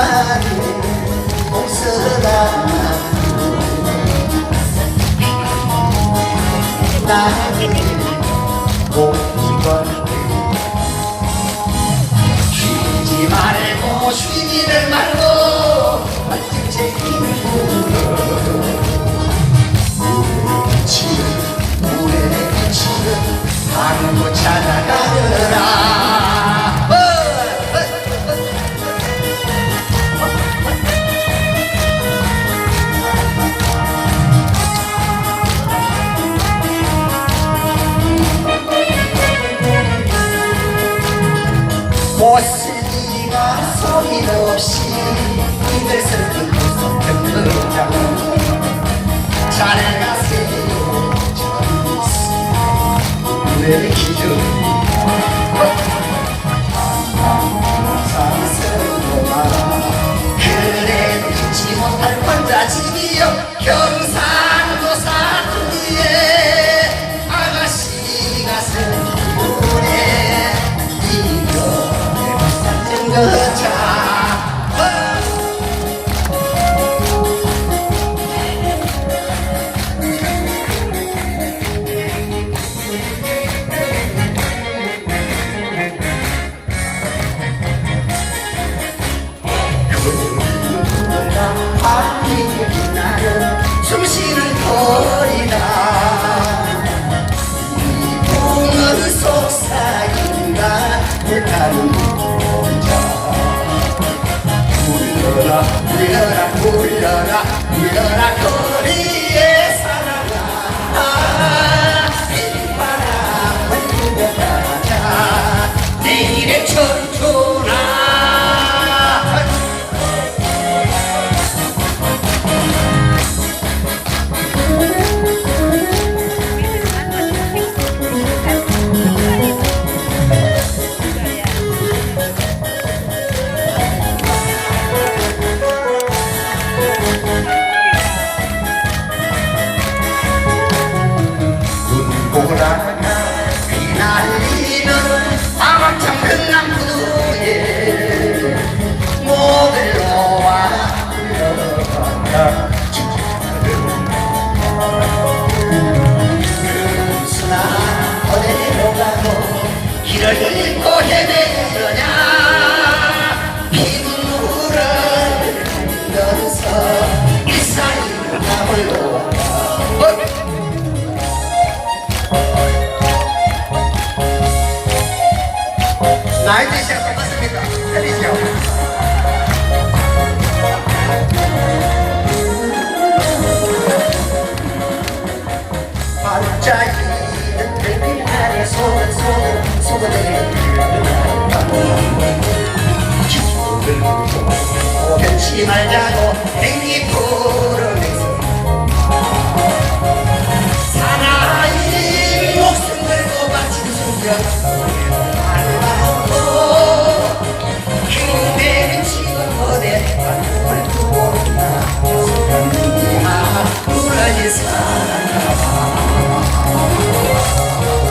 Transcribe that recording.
주말에 옥서다 나는 목이건 못쓰기가 소리 없이 이들 슬픈 가세요 저리 있어 내 불러라 거리에 내일의 청 길을 잃고 헤매느냐 빗물을 흘러서 이 사이로 나홀로 가 나이트 시작 똑같습니까? 때리죠. 반짝이는 별빛 아래 소금 변치 말자고